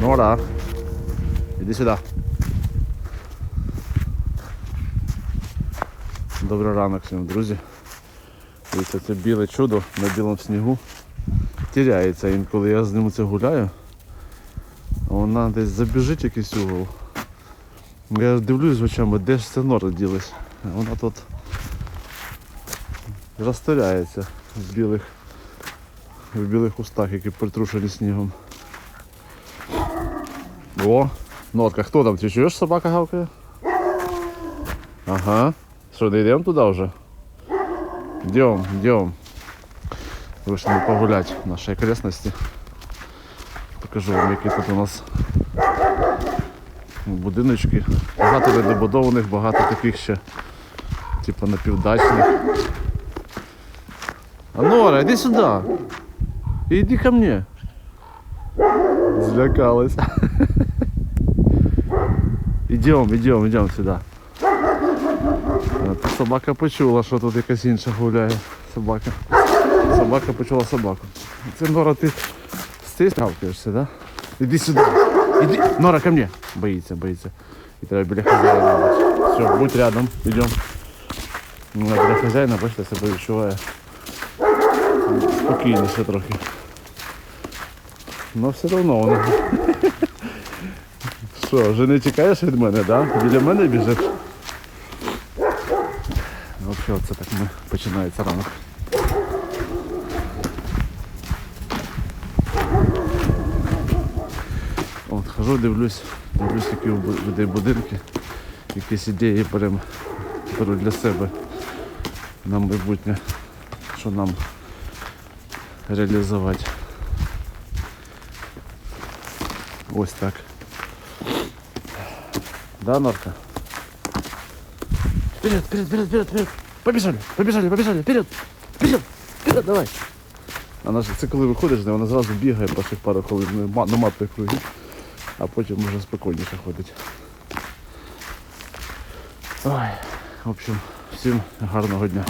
Нора. Іди сюди. Добрий ранок всім, друзі. Дивіться, це біле чудо на білому снігу. Тіряється інколи я з ним це гуляю. Вона десь забіжить якийсь угол. Я дивлюсь очами, де ж це нора ділась. Вона тут розтаряється в білих, в білих кустах, які притрушені снігом. О, норка, хто там? Ти чуєш, собака гавкає? Ага. Що, не йдемо туди вже? Йдем, йдем. Вийшли погуляти в нашій окрестності. Покажу вам, які тут у нас будиночки. Багато недобудованих, багато таких ще, типу напівдачних. А Нора, иди сюда. Иди ко мне. Злякалась. Идем, идем, идем сюда. А, то Собака почула, що тут якась інша гуляє. Собака. Собака почула собаку. Це Нора, ти стій сталкаєшся, да? Іди сюди. Іди. Нора, ко мне. Боїться, боїться. І треба біля хазяїна. бути. Все, будь рядом, йдем. Вона біля хазяїна, бачите, себе відчуває Спокійніше трохи. Ну все одно воно. Що, вже не тікаєш від мене, да? Біля мене біжиш? Ну, Взагалі, це так починається ранок. От, хожу, дивлюсь, дивлюсь, які людей будинки, якісь ідеї беру для себе на майбутнє, що нам реалізувати. Ось так. Да, Норка? Вперед, вперед, вперед, вперед, вперед. Побежали, побежали, побежали, вперед, вперед, вперед, давай. Вона ж це коли виходиш, вона зразу бігає перших пару хвилин, ну, ма- наматує круги, а потім вже спокійніше ходить. Ой, в общем, всім гарного дня.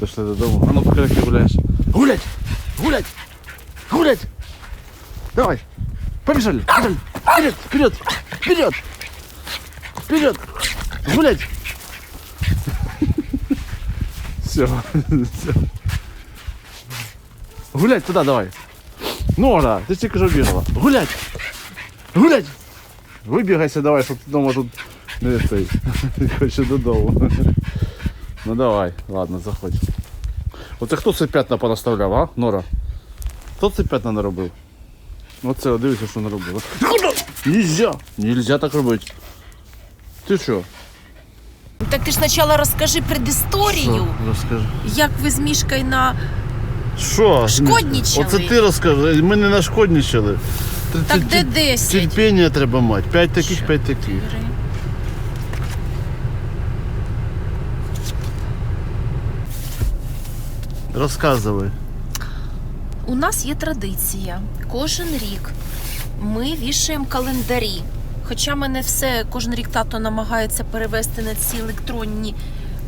Дошли додому. А ну покажи, як гуляєш. Гулять! Гулять! Гулять! Давай! Побежали! Побежали! Вперед! Вперед! Вперед! Вперед! Гулять! Все. Все. Гулять туда давай. Нора, ти тільки що бігала. Гулять! Гулять! Вибігайся давай, щоб ти дома тут не цей. Хочу додому. Ну давай, ладно, заходь. Оце хто це п'ятна понаставляв, а? Нора? Хто це п'ятна наробив? Оце, дивіться, що наробила. Нельзя! Нельзя так робити. Ти що? Так ти ж спочатку розкажи предісторію, Що? Розкажи. як ви з Мішкою на. Що? Шкоднічали. Оце ти розкажи. Ми не нашкоднічали. Ти- Так ти- де ти- 10? Терпіння треба мати. П'ять таких, п'ять таких. Розказуй. У нас є традиція. Кожен рік ми вішаємо календарі. Хоча мене все кожен рік тато намагається перевести на ці електронні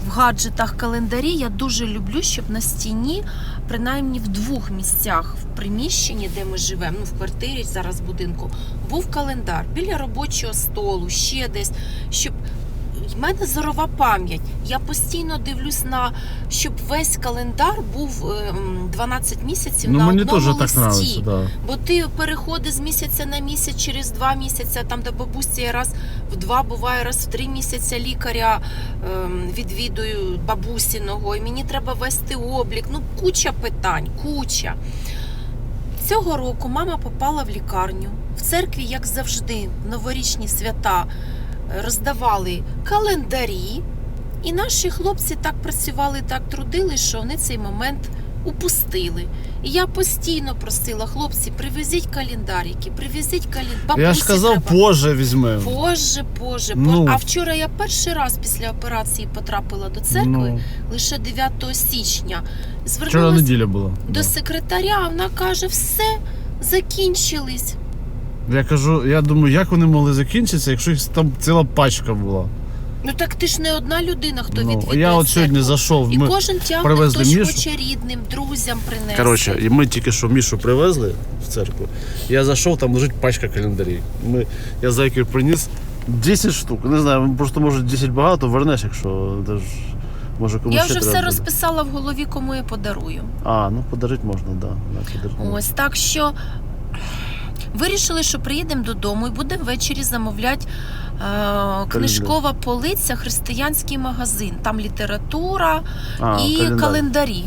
в гаджетах календарі. Я дуже люблю, щоб на стіні, принаймні в двох місцях в приміщенні, де ми живемо, ну в квартирі зараз в будинку, був календар біля робочого столу, ще десь, щоб. В мене зорова пам'ять. Я постійно дивлюсь на щоб весь календар був е, 12 місяців Ну на мені одному теж так листі. да. Бо ти переходи з місяця на місяць через два місяці, там де бабусі я раз в два буває, раз в три місяці лікаря ем, відвідую бабусіного, і мені треба вести облік. Ну, куча питань, куча. Цього року мама попала в лікарню. В церкві, як завжди, новорічні свята е, роздавали календарі. І наші хлопці так працювали, так трудили, що вони цей момент упустили. І я постійно просила хлопці, привезіть календарики, привезіть календарики. Я ж казав, позже візьмемо. Позже, позже, Ну. позже. А вчора я перший раз після операції потрапила до церкви Ну, лише 9 січня. вчора Звернулася неділя була. до секретаря, вона каже, все, закінчились. Я кажу, я думаю, як вони могли закінчитися, якщо їх там ціла пачка була. Ну так ти ж не одна людина, хто Ну, відвідує я от церкву. сьогодні зайшов. І Ми... кожен тягне, привезли хто ж Мішу. хоче рідним, друзям принести. Коротше, і ми тільки що Мішу привезли в церкву. Я зайшов, там лежить пачка календарів. Ми, я зайки приніс 10 штук. Не знаю, просто може 10 багато, вернеш, якщо даже, може комусь я ще вже треба все буде. розписала в голові, кому я подарую. А, ну подарити можна, да. да подарити можна. Ось так що вирішили, що приїдемо додому і будемо ввечері замовляти е, книжкова полиця, християнський магазин. Там література А, і календар. календарі.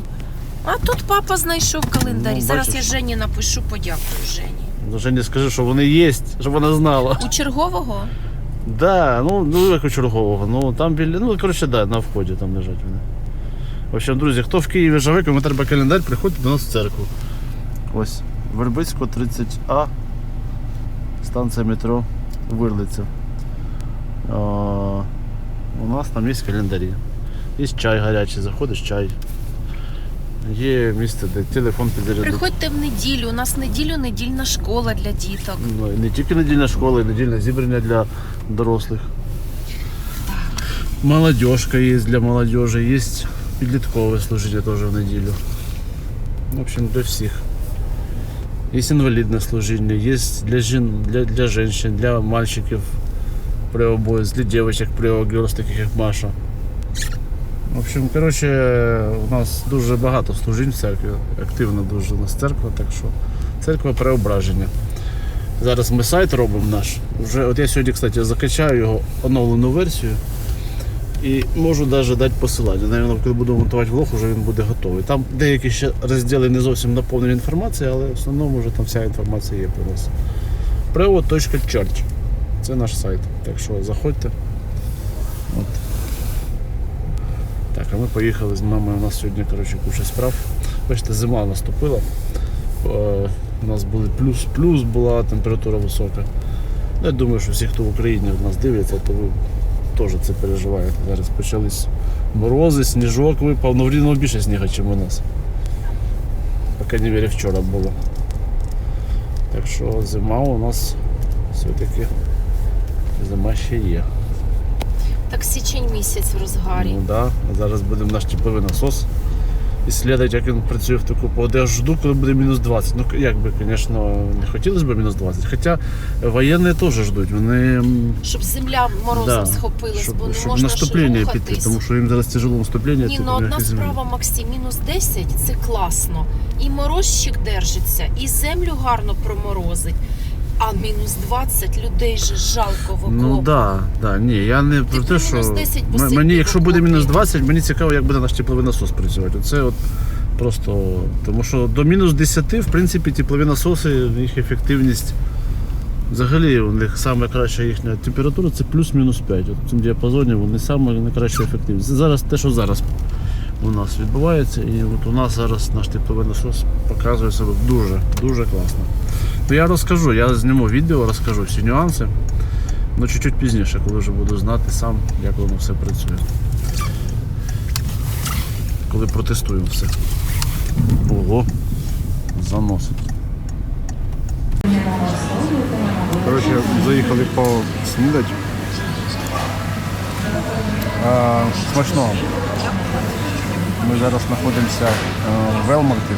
А тут папа знайшов календарі. Ну, Зараз бачиш. я Жені напишу, подякую Жені. Ну, Жені скажи, що вони є, щоб вона знала. У чергового Да, ну, ну як у чергового. Ну там біля, ну коротше, да, на вході там лежать вони. В общем, друзі, хто в Києві живе, кому треба календар, приходьте до нас в церкву. Ось, Вербицько 30А, станція метро Вирлиця. У нас там є календарі. Є чай гарячий, заходиш чай. Є місце, де телефон підзарядити. приходьте в неділю. У нас неділю недільна школа для діток. Ну, і не тільки недільна школа, і недільне зібрання для дорослих. Молодежка є для молодежи, є підліткове служіння теж в неділю. В общем, для всіх. Є інвалідне служіння, є для, жін, для, для жінок, для мальчиків при для при обоїзд, таких як Маша. В общем, коротше, у нас дуже багато служінь в церкві, активно дуже у нас церква, так що церква преображення. Зараз ми сайт робимо наш. Вже, от я сьогодні, кстати, закачаю його оновлену версію і можу навіть дати посилання. Навіть, коли буду монтувати влог, вже він буде готовий. Там деякі ще розділи не зовсім наповнені інформацією, але в основному вже там вся інформація є про нас. Prevo.church. Це наш сайт. Так що заходьте. От. Так, а ми поїхали з мамою. У нас сьогодні коротше, куча справ. Бачите, зима наступила. Е, У нас були плюс, плюс була температура висока. Я думаю, що всі, хто в Україні нас дивляться, то ви теж це переживає. Зараз почались морози, сніжок випав, ну в Рівному більше сніга, ніж у нас. По не мере, вчора було. Так що зима у нас все-таки зима ще є. Так січень місяць в розгарі. Ну да. А зараз будемо наш тепловий насос ісследувати, як він працює в таку погоду. Я жду, коли буде мінус 20. Ну, як би, звісно, не хотілося б мінус 20. Хоча воєнні теж ждуть. Вони Щоб земля морозом да, схопилась, щоб, бо не щоб можна наступлення піти, тому що їм зараз тяжело наступлення. Ні, ну одна справа, Максим, мінус 10 це класно. І морозчик держиться, і землю гарно проморозить. А мінус 20 людей же жалко в Ну да, да, ні, я не про те, мінус що 10 посидів мені, якщо в буде окопі. мінус 20, мені цікаво, як буде наш тепловий насос працювати. Це от просто тому що до мінус 10, в принципі, теплові насоси, їх ефективність. Взагалі у них саме краща їхня температура це плюс-мінус 5. От в цьому діапазоні вони саме найкраща ефективність. Це зараз те, що зараз у нас відбувається. І от у нас зараз наш тепловий насос показує себе дуже, дуже класно. Ну я розкажу, я зніму відео, розкажу всі нюанси. Ну, чуть-чуть пізніше, коли вже буду знати сам, як воно все працює. Коли протестуємо все. Ого, заносить. Коротше, заїхали поснідати. А, смачного. Ми зараз знаходимося е, в Велмарті.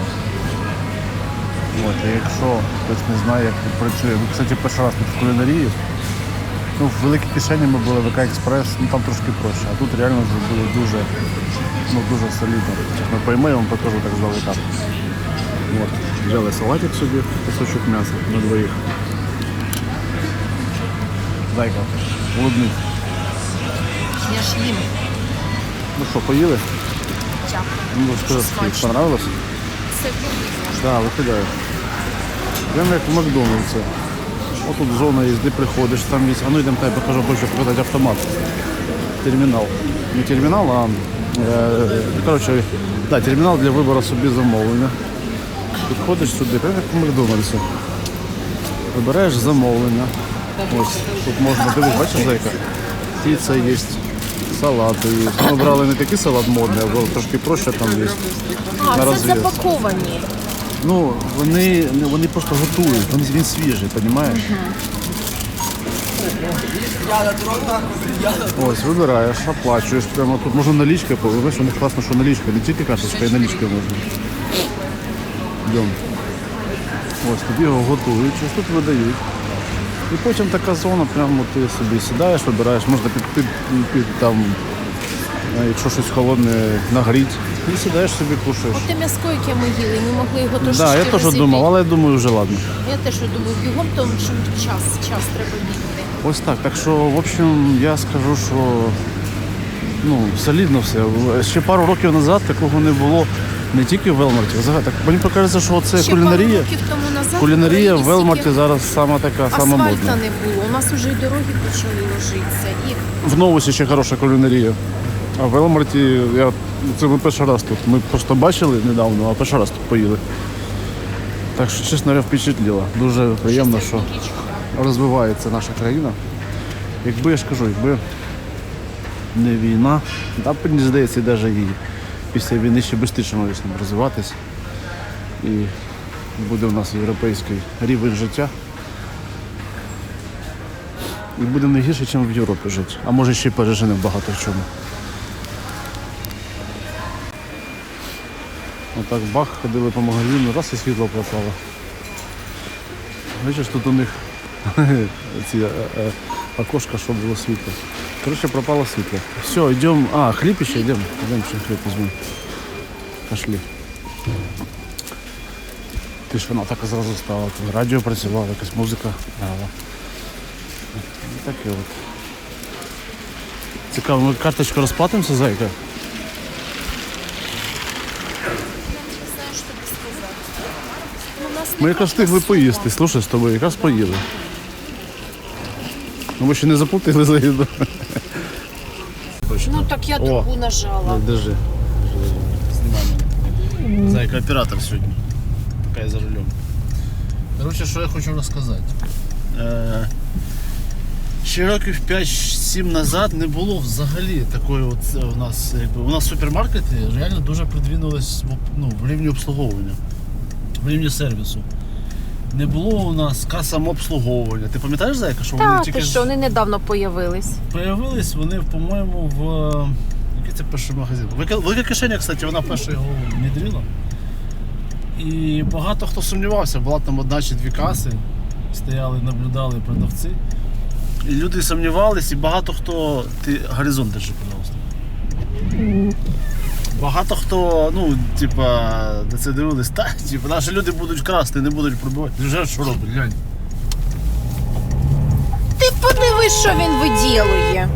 От, і якщо хтось не знає, як тут працює, ви, кстати, перший раз тут в кулінарії. Ну, в великій кишені ми були ВК Експрес, ну там трошки проще. А тут реально зробили дуже, ну, дуже солідно. Ми я вам покажу так здалека. От. Взяли салатик собі, кусочок м'яса на двоїх. Зайка, улыбнись. Я ж їм. Ну що, поїли? Дякую. Ну, понравилось? Це. Так, да, викидаю. Прямо як в Макдональдсі. Ось тут зона де приходиш, там є. А ну йдемо я покажу, хочу показати автомат. Термінал. Не термінал, а е, коротше, да, термінал для вибору собі замовлення. Підходиш сюди, прямо як в Макдональдсі. Вибираєш замовлення. Ось тут можна дивитися, бачиш, зайка? Піца є, салати є. Ми брали не такий салат модний, а трошки проще там є. А, На це запаковані. Ну, вони, вони просто готують, він, він свіжий, розумієш? Ось, вибираєш, оплачуєш. Прямо тут можна налічка, бачиш, у них класно, що налічка, не тільки карточка, і налічка можна. Йдемо. Ось тобі його готують, ось тут видають. І потім така зона, прямо ти собі сідаєш, вибираєш, можна під, під, під там, е, якщо щось холодне, нагріти. І сідаєш собі кушаєш. От те м'яско, яке ми їли, ми могли його трошки да, я теж думав, але я думаю, вже ладно. Я теж думаю, бігом, тому що час, час треба бігти. Ось так. Так що, в общем, я скажу, що ну, солідно все. Ще пару років назад такого не було не тільки в Велмарті. Взагалі, так мені покажеться, що це Ще кулінарія. пару років тому назад Кулінарія в Велмарті зараз сама така, сама асфальта не було. У нас вже й дороги почали ложитися. І В Новусі ще хороша кулінарія. А в Велмарті я це ми перший раз тут. Ми просто бачили недавно, а перший раз тут поїли. Так що, чесно говоря, впечатлило. Дуже приємно, що розвивається наша країна. Якби я ж кажу, якби не війна, та мені здається, навіть і після війни ще швидше може розвиватись. І буде у нас європейський рівень життя. І буде не гірше, ніж в Європі жити. А може ще й переженемо багато в чому. Отак бах, ходили по магазину, раз і світло пропало. Бачиш, тут у них ці е, е, окошка, щоб було світло. Коротше, пропало світло. Все, йдемо. А, хліб ще йдемо. Йдемо ще хліб візьмемо. Пошли. Тишина така зразу стала. Радіо працювало, якась музика грала. І от. Цікаво, ми карточку розплатимося, зайка? не знаю, що тобі сказати. Ну, у нас не Ми якраз встигли поїсти, слушай, з тобою, якраз поїли. Ну, ми ще не заплатили за їду. Ну так я О. другу нажала. Держи. Знімай мене. Зайка оператор сьогодні. Така я за рулем. Коротше, що я хочу розказати. Е, Ще років 5-7 назад не було взагалі такої от е, у нас, якби, у нас супермаркети реально дуже придвинулись ну, в рівні обслуговування, в рівні сервісу. Не було у нас каса обслуговування. Ти пам'ятаєш, Зайка, що вони Так, тільки ти що, вони недавно появились. Появились вони, по-моєму, в. Який це перший магазин? Велика, велика кишеня, кстати, вона перша його внедрила. І багато хто сумнівався, була там одна чи дві каси, стояли, наблюдали продавці. І люди сумнівались, і багато хто. Ти горизонт держи, пожалуйста. Багато хто, ну, типа, на це дивились, та, типа, наші люди будуть красти, не будуть пробивати. Ти вже що робить, глянь. Ти подивись, що він виділує.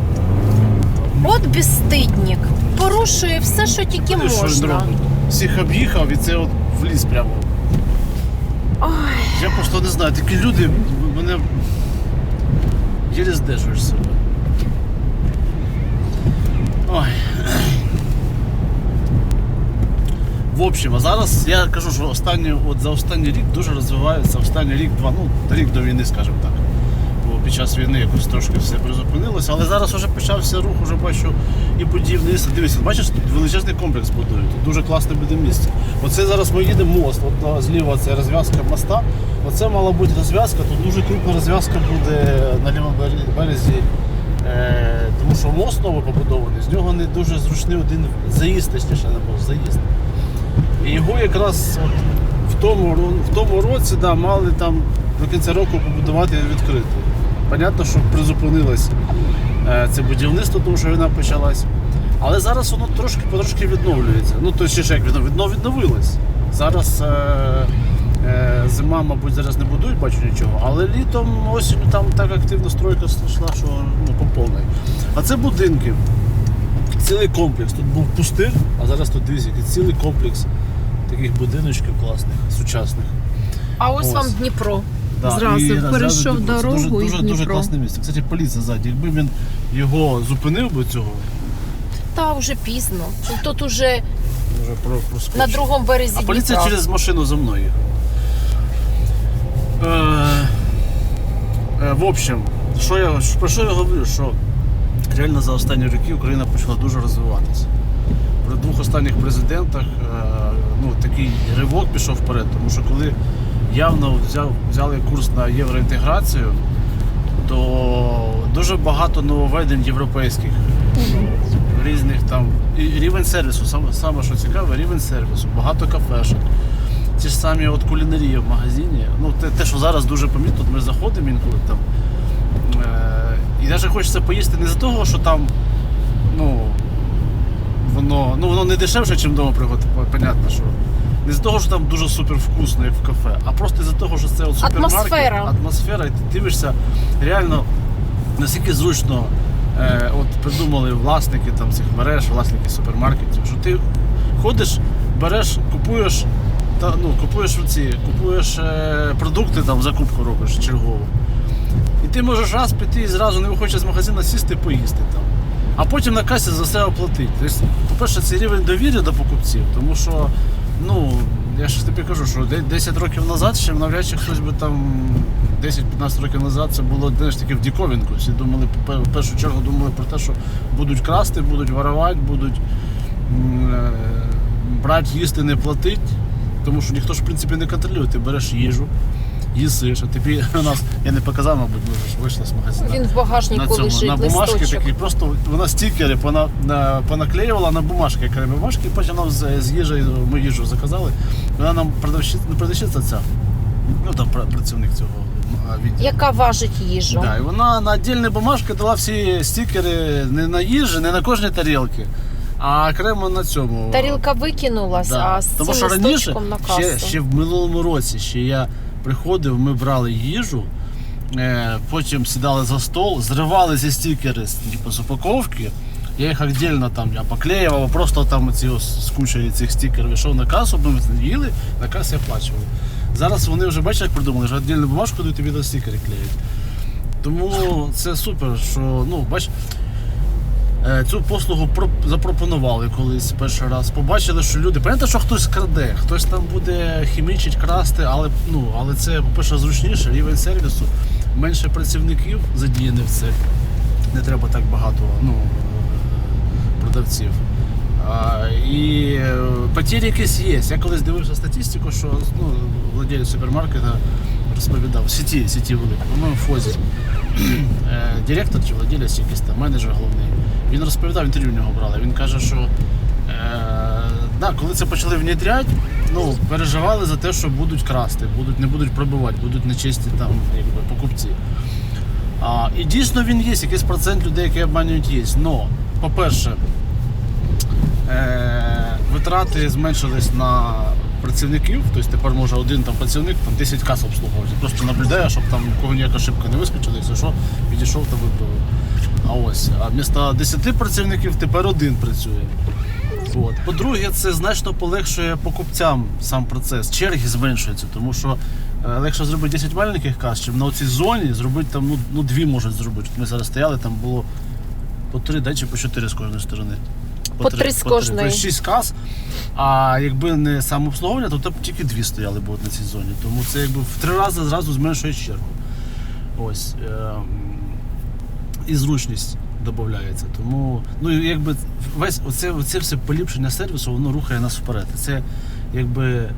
От безстидник. Порушує все, що тільки Ти що він можна. робить? Всіх об'їхав і це от вліз прямо. Ой. Я просто не знаю, такі люди мене єлі здержуєш себе. Ой. В общем, а зараз я кажу, що останні, от за останній рік дуже розвивається, останній рік-два, ну, рік до війни, скажімо так. Бо під час війни якось трошки все призупинилося, але зараз вже почався рух, вже бачу і будівництво. Дивіться, бачиш, тут величезний комплекс будують, тут дуже класне буде місце. Оце зараз ми їдемо мост, от зліва це розв'язка моста. Оце мала бути розв'язка, тут дуже крупна розв'язка буде на лівому березі. Е, тому що мост новий побудований, з нього не дуже зручний один заїзд, точніше не був заїзд. І його якраз от в тому, в тому році да, мали там до кінця року побудувати і відкрити. Понятно, що призупинилось е, це будівництво, тому що війна почалась. Але зараз воно трошки потрошки відновлюється. Ну, то ще ж як відно відновилось. Зараз е, е, зима, мабуть, зараз не будують, бачу нічого, але літом, осінню там так активно стройка йшла, що ну, по. А це будинки цілий комплекс. Тут був пустир, а зараз тут дивіться, цілий комплекс таких будиночків класних, сучасних. А ось, Ось. вам Дніпро. Да, Зразу і перейшов Дніпро. Це дорогу дуже, і дуже, дуже класне місце. Кстати, поліція ззаді. Якби він його зупинив би цього, Та вже пізно. Тут уже вже на другому березі А поліція Дніпра. через машину за мною. Е, е, в общем, що я, про що я говорю? Що реально за останні роки Україна почала дуже розвиватися. При двох останніх президентах е, ну, такий ривок пішов вперед, тому що коли явно взяв, взяли курс на євроінтеграцію, то дуже багато нововведень європейських. Різних там. І рівень сервісу, саме, саме що цікаве, рівень сервісу, багато кафешок. Ті ж самі от кулінарії в магазині. Ну, те, те, що зараз дуже помітно, ми заходимо інколи там. Е, і навіть хочеться поїсти не за того, що там, ну, воно, ну, воно не дешевше, ніж вдома приготувати, понятно, що. Не з того, що там дуже супер вкусно, як в кафе, а просто з-за того, що це от супермаркет, Атмосфера. атмосфера, і ти дивишся реально наскільки зручно е, от придумали власники там цих мереж, власники супермаркетів, що ти ходиш, береш, купуєш, та, ну, купуєш ці, купуєш е, продукти, там закупку робиш чергову. І ти можеш раз піти і зразу не виходячи з магазину, сісти поїсти там. А потім на касі за все оплатити. Тобто, по-перше, це рівень довіри до покупців, тому що, ну, я ж тобі кажу, що 10 років назад ще навряд чи хтось би там 10-15 років назад це було знаєш, таке в діковінку. Всі думали, в першу чергу думали про те, що будуть красти, будуть воровати, будуть е, брати, їсти, не платити. Тому що ніхто ж в принципі не контролює. Ти береш їжу, їсиш, а тобі у нас, я не показав, мабуть, ми ж вийшли з магазину Він в на багажнику цьому лежить, на бумажки листочок. такі, просто вона стікери пона, на, понаклеювала на бумажки, окремі бумажки, і потім нам з, з їжею, ми їжу заказали. Вона нам продавщиця, не продавщиця ця, ну там пра- працівник цього відділу. Яка важить їжу. Да, і вона на віддільні бумажки дала всі стікери не на їжі, не на кожній тарілці, а окремо на цьому. Тарілка викинулась, Да. а з Тому цим що раніше, на касу. ще, ще в минулому році, ще я приходив, ми брали їжу, е, потім сідали за стол, зривали ці стікери типу, з упаковки. Я їх віддільно там я поклеював, а просто там ці ось з кучею цих стікерів йшов на касу, ми їли, на касі оплачували. Зараз вони вже бачать, як придумали, що віддільну бумажку дають тобі до стікери клеють. Тому це супер, що ну, бач, Цю послугу запропонували колись перший раз. Побачили, що люди. Понятно, що хтось краде, хтось там буде хімічить, красти, але ну, але це, по-перше, зручніше, рівень сервісу, менше працівників задіяних в це. Не треба так багато ну, е, продавців. А, і е, потері якісь є. Я колись дивився статистику, що ну, владелець супермаркета розповідав, сіті, сіті великі, по-моєму, Фозі. Е, директор чи владелець якийсь там менеджер головний. Він розповідав, інтерв'ю в нього брали. Він каже, що е, да, коли це почали внідряти, ну, переживали за те, що будуть красти, будуть, не будуть пробивати, будуть нечисті там, якби, покупці. А, і дійсно він є, якийсь процент людей, які обманюють є. Но, по-перше, е, витрати зменшились на працівників, тобто тепер може один там працівник там 10 кас обслуговувати. Просто наблюдає, щоб там у кого ніяка ошибка не вискочила, якщо що, підійшов та виправив. А ось, а вмісто 10 працівників тепер один працює. От. По-друге, це значно полегшує покупцям сам процес. Черги зменшуються, тому що е, легше зробити 10 маленьких кас, чим на цій зоні зробити там, ну, ну дві можуть зробити. От Ми зараз стояли, там було по три, да, чи по чотири з кожної сторони. По три з кожної. Тобто 6 кас. А якби не самообслуговування, то там тільки дві стояли б от на цій зоні. Тому це якби в три рази зразу зменшує чергу. Ось. ем, І зручність додається. Тому, ну якби весь оце, оце все поліпшення сервісу, воно рухає нас вперед. Це якби е,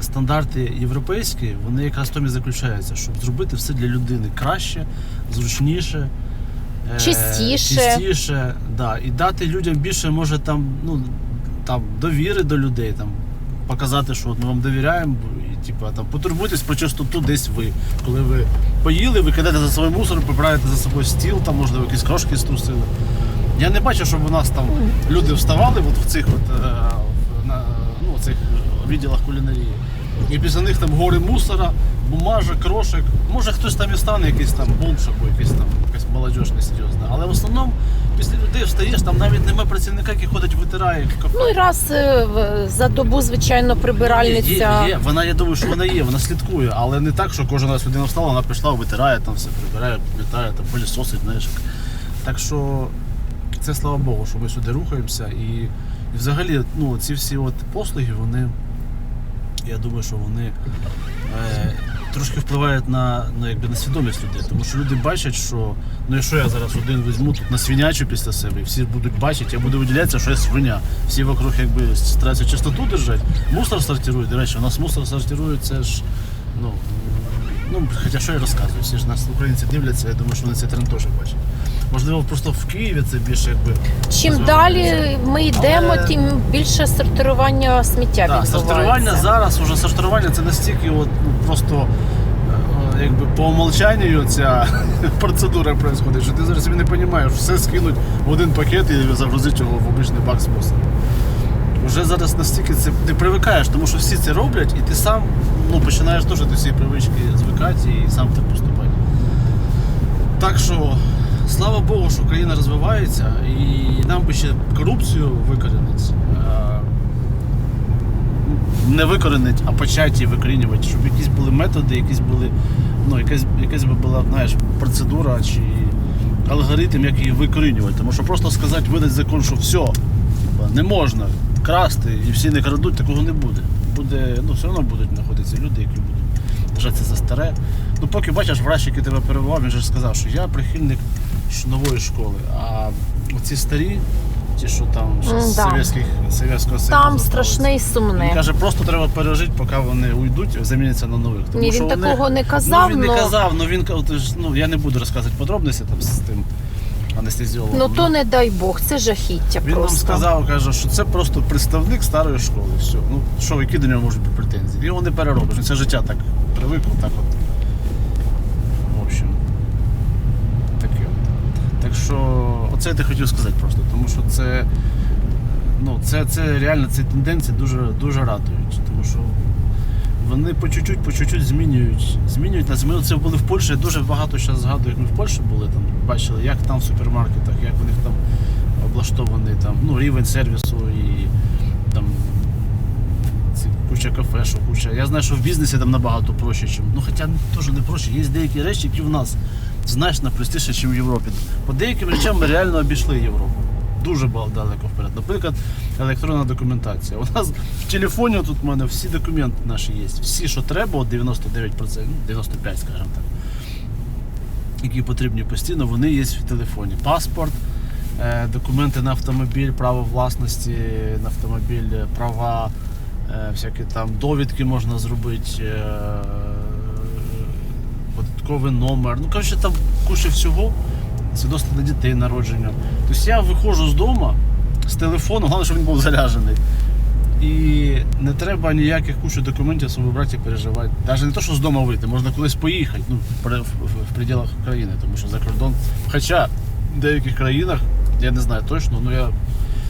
стандарти європейські, вони якраз в тому і заключаються, щоб зробити все для людини краще, зручніше. е, Чистіше. чистіше да, і дати людям більше, може там, ну, там довіри до людей, там, показати, що от ми вам довіряємо, і типу, там, потурбуйтесь про чистоту десь ви. Коли ви поїли, ви кидаєте за собою мусор, прибираєте за собою стіл, там, можливо, якісь крошки струсили. Я не бачу, щоб у нас там люди вставали от в цих от, е, на, ну, цих відділах кулінарії. І після них там гори мусора, бумажок, крошек. Може хтось там і стане, якийсь там бомж або якийсь там якась молодіж несерйозна. Але в основному після людей встаєш, там навіть немає працівника, який ходить витирає кафе. Ну і раз е, в- за добу, звичайно, прибиральниця. Є, є, Вона, я думаю, що вона є, вона слідкує, але не так, що кожен раз людина встала, вона пішла, витирає, там все прибирає, підмітає, там пилісосить, знаєш. Так що це слава Богу, що ми сюди рухаємося. І, і взагалі, ну, ці всі от послуги, вони, я думаю, що вони е, трошки впливають на, ну, якби, на свідомість людей. Тому що люди бачать, що ну якщо я зараз один візьму тут насвинячу після себе, всі будуть бачити, я буду виділятися, що я свиня. Всі вокруг якби стараються чистоту держати, мусор сортирують. До речі, у нас мусор сортирують, це ж ну, Ну, хоча що я розказую, всі ж нас українці дивляться, я думаю, що вони цей тренд теж бачать. Можливо, просто в Києві це більше якби. Чим далі ми йдемо, Але- тим більше сортирування сміття Так, відбувається. сортування зараз уже сортування це настільки от, ну, просто е, якби по умолчанню ця процедура відбувається, що ти зараз не розумієш, все скинуть в один пакет і загрузити його в обичний бак з мусором. Уже зараз настільки це ти привикаєш, тому що всі це роблять, і ти сам ну, починаєш теж до цієї привички звикати і сам так поступати. Так що, слава Богу, що країна розвивається, і нам би ще корупцію викорінити. Е, Не викорінити, а почати викорінювати, щоб якісь були методи, якісь були, ну, якась, якась би була, знаєш, процедура чи алгоритм, як її викорінювати. Тому що просто сказати, видати закон, що все, не можна красти і всі не крадуть, такого не буде. Буде, ну, все одно будуть знаходитися люди, які будуть держатися за старе. Ну, поки бачиш, врач, який тебе перебував, він же сказав, що я прихильник нової школи. А оці старі, ті, що там ще з да. Совєтських, Совєтського Союзу Там залишилися. страшне і Він сумне. каже, просто треба пережити, поки вони уйдуть, заміняться на нових. Тому Ні, що він вони- такого не казав, Ну, він не казав, ну він ка- от ж, ну я не буду розказувати подробності там з тим анестезіологом. Ну то не дай Бог, це жахіття Він просто. нам сказав, каже, що це просто представник старої школи. Все. Ну що, які до нього можуть бути претензії? Його не переробиш. Він це життя так привикло, так от. В общем. Таке. от. Так що, я ти хотів сказати просто, тому що це. Ну, це, це реально ці тенденції дуже, дуже радують. Тому що вони по чуть-чуть, по чуть-чуть змінюють. Змінюють нас. Ми це були в Польщі. Дуже багато зараз згадую, як ми в Польщі були, там бачили, як там в супермаркетах, як у них там облаштований там, ну, рівень сервісу і там куча кафешок, куча. Я знаю, що в бізнесі там набагато проще, чим. Ну хоча теж не проще. Є деякі речі, які в нас значно простіше, ніж в Європі. По деяким речам ми реально обійшли Європу. Дуже далеко вперед. Наприклад, електронна документація. У нас в телефоні тут в мене всі документи наші є. Всі, що треба, от 99%, ну, 95%, скажімо так, які потрібні постійно, вони є в телефоні. Паспорт, е, документи на автомобіль, право власності на автомобіль, е, права, е, всякі там довідки можна зробити, податковий номер. Ну, коротше, там куча всього. Свідоцтво на дітей народження. Тобто я виходжу з дому з телефону, головне, щоб він був заряджений. І не треба ніяких кучу документів собі брати і переживати. Навіть не то, що з дому вийти, можна кудись поїхати, ну, в пределах країни, тому що за кордон. Хоча в деяких країнах, я не знаю точно, ну я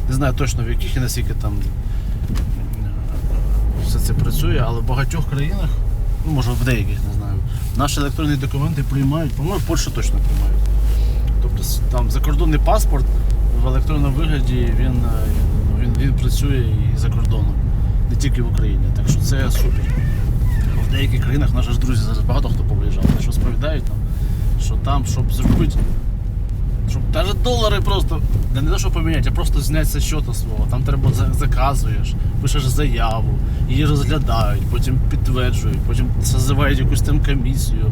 не знаю точно в яких і наскільки там е, все це працює, але в багатьох країнах, ну може в деяких, не знаю, наші електронні документи приймають, по-моєму, в Польщі точно приймають. Тобто там закордонний паспорт в електронному вигляді він, е, він, він працює і за кордоном, не тільки в Україні. Так що це супер. В деяких країнах наші ж друзі зараз багато хто повиїжджав, що розповідають нам, що там, щоб зробити, щоб навіть долари просто, не те, що поміняти, а просто зняти з щота свого. Там треба заказуєш, пишеш заяву, її розглядають, потім підтверджують, потім зазивають якусь там комісію.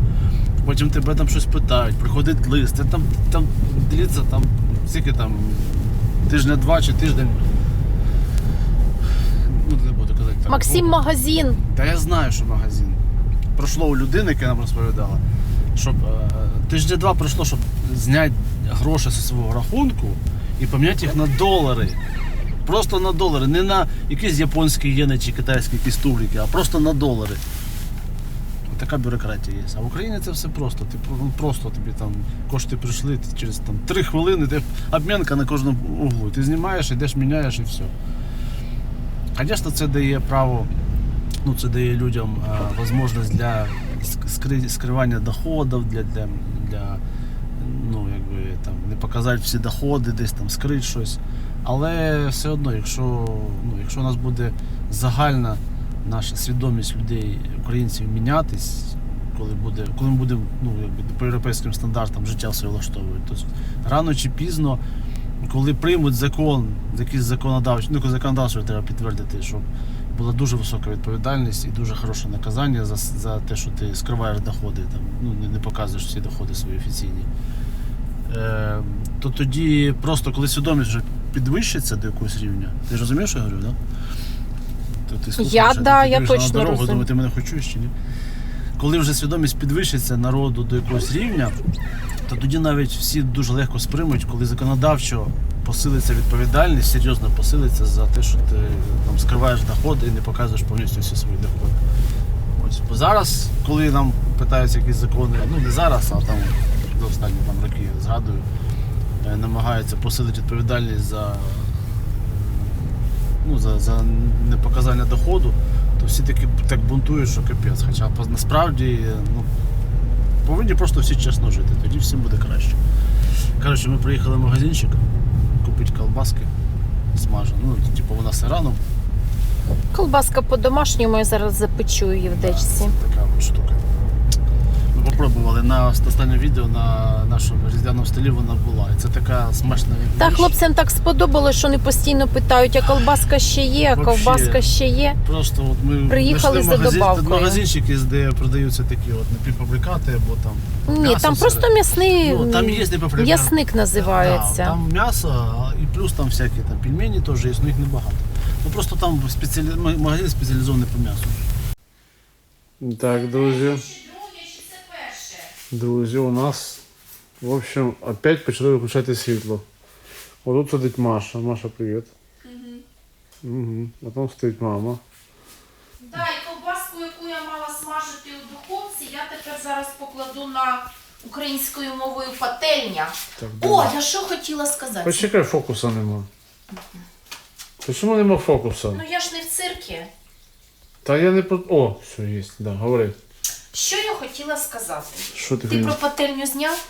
Потім тебе там щось питають, приходить лист, ти там, там дивіться, там скільки там тижня-два чи тиждень. Ну, не буду казати так. Максим Ну, магазин. Та я знаю, що магазин. Пройшло у людини, яка нам розповідала, щоб е, тижня два пройшло, щоб зняти гроші зі свого рахунку і поміняти їх на долари. Просто на долари, не на якісь японські єни чи китайські якісь тубліки, а просто на долари. Така бюрократія є. А в Україні це все просто. Ти ну, просто тобі там кошти прийшли ти через там, 3 хвилини, ти обмінка на кожному углу. Ти знімаєш, йдеш, міняєш і все. Звісно, це дає право, ну це дає людям а, можливість для скри- скривання доходів, для, для, для ну, якби, там, не показати всі доходи, десь там скрити щось. Але все одно, якщо, ну, якщо у нас буде загальна наша свідомість людей, українців мінятись, коли, буде, коли ми будемо ну, по європейським стандартам життя все влаштовувати, то рано чи пізно, коли приймуть закон, якийсь законодавчий, ну законодавчо треба підтвердити, щоб була дуже висока відповідальність і дуже хороше наказання за, за те, що ти скриваєш доходи, там, ну, не, не показуєш всі доходи свої офіційні. Е, то тоді просто коли свідомість вже підвищиться до якогось рівня, ти ж розумієш, що я говорю, так? Да? То ти слухаєш, Я, а ти да, я дивишся на дорогу, розумію. думаю, ти мене хоч чуєш чи ні? коли вже свідомість підвищиться народу до якогось рівня, то тоді навіть всі дуже легко сприймуть, коли законодавчо посилиться відповідальність, серйозно посилиться за те, що ти там скриваєш доходи і не показуєш повністю всі свої доходи. Ось бо зараз, коли нам питаються якісь закони, ну не зараз, а там за останні там роки згадую, е, намагаються посилити відповідальність за, ну, за, за непоказання доходу, то всі таки так бунтують, що капець. Хоча насправді ну, повинні просто всі чесно жити, тоді всім буде краще. Коротше, ми приїхали в магазинчик купити колбаски смажені. Ну, типу вона сирана, Колбаска по-домашньому я зараз запечу її в дечці. така от штука. Ми попробували на останнє відео на нашому різдвяному столі вона була. І це така смачна Та річ. хлопцям так сподобалось, що вони постійно питають, а колбаска ще є, а Вообще. ковбаска ще є. Просто от ми Приїхали за добавкою. магазинчики, де продаються такі от напівфабрикати або там. Ні, м'ясо там сире. просто м'ясний Ну, там є напівфабрикати. м'ясник називається. Да, там м'ясо, і плюс там всякі там пельмені теж є, ну їх небагато. Ну просто там спеціалі... магазин спеціалізований по м'ясу. Так, друзі. Друзі, у нас, в общем, опять почали виключати світло. Отут сидить Маша. Маша, привіт. Угу. А там стоїть мама. Да, і ковбаску, яку я мала смажити у духовці, я тепер зараз покладу на українською мовою пательня. Так, О, я що хотіла сказати? Почекай, фокуса нема. Та чому нема фокуса? Ну я ж не в циркі. Та я не по. О, все, є, да, говори. Що я хотіла сказати? Що ти Ти про пательню зняв?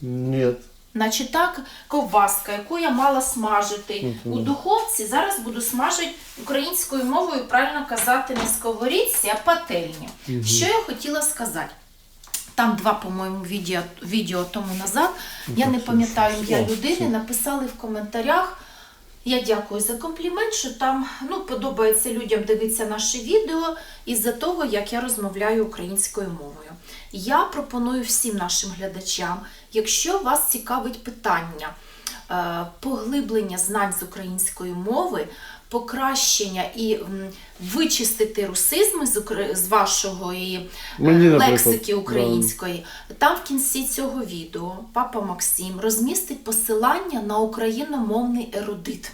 Ні. Значить так, ковбаска, яку я мала смажити у духовці, зараз буду смажити українською мовою, правильно казати, не сковорідці, а пательня. Що я хотіла сказати? Там два, по-моєму, відео, відео тому назад. Я не пам'ятаю ім'я людини, написали в коментарях. Я дякую за комплімент, що там ну, подобається людям дивитися наше відео із-за того, як я розмовляю українською мовою. Я пропоную всім нашим глядачам, якщо вас цікавить питання е, поглиблення знань з української мови, покращення і вичистити русизми з, укр- з вашого і е, Мені, лексики української, там в кінці цього відео папа Максим розмістить посилання на україномовний ерудит.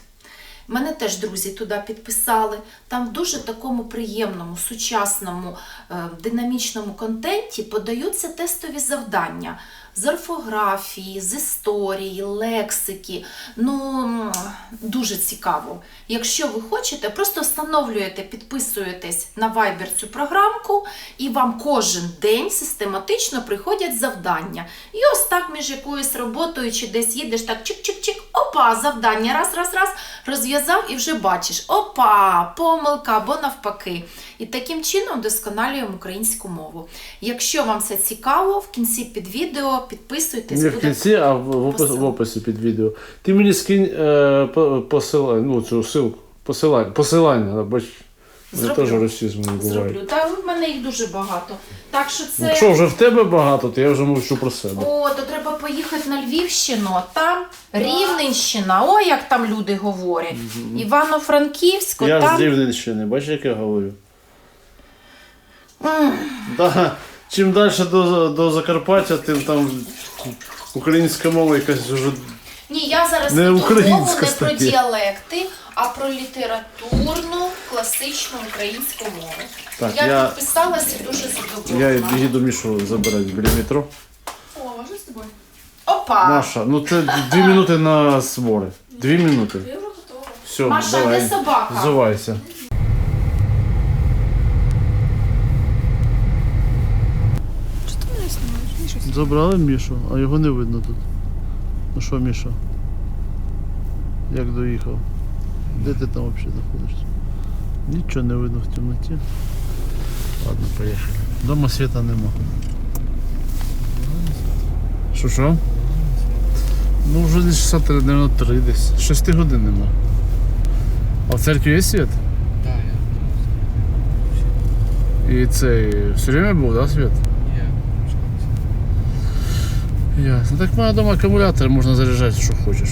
Мене теж друзі туди підписали. Там в дуже такому приємному, сучасному, е, динамічному контенті подаються тестові завдання з орфографії, з історії, лексики. Ну, дуже цікаво. Якщо ви хочете, просто встановлюєте, підписуєтесь на Viber цю програмку, і вам кожен день систематично приходять завдання. І ось так між якоюсь роботою чи десь їдеш, так чик-чик-чик, опа, завдання, раз, раз, раз, розв'язав і вже бачиш, опа, помилка або навпаки. І таким чином вдосконалюємо українську мову. Якщо вам це цікаво, в кінці під відео підписуйтесь. Не в кінці, а в, в, опис, в описі під відео. Ти мені скинь е, по- посилання, ну цю ссылку. Посилання, посилання, бач. Я теж російською не буває. Зроблю. Та в мене їх дуже багато. Так що це. Якщо вже в тебе багато, то я вже мовчу про себе. О, то треба поїхати на Львівщину, а там Рівненщина. Ой, як там люди говорять. Івано-Франківську, я там. з Рівненщини, бачиш, як я говорю? Да, чим далі до, до Закарпаття, тим там українська мова якась вже. Ні, я зараз Не мову не про діалекти, а про літературну класичну українську мову. Так, я, я- підписалася і дуже Я задоволена. їду Мішу забирати біля метро. О, можна з тобою? Опа! Маша, ну це дві минути на збори. Дві минути. Я. Все, Маша, давай. де собака? Взувайся. Що ти мене знімаєш? Ні, щось. Забрали Мішу, а його не видно тут. Ну що, Міша? Як доїхав? Де ти там взагалі знаходишся? Нічого не видно в темноті. Ладно, поїхали. Дома світа нема. Що що? Ну вже десь часа три, десь. Шести годин нема. А в церкві є світ? Да, я І цей все время був, да, світ? Ясно. Так в мене вдома акумулятор можна заряджати, що хочеш.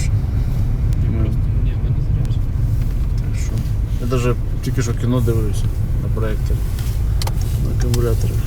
Ми- просто ні, мене заряджено. Так що. Я навіть тільки що кіно дивився на проєкторі. акумуляторів.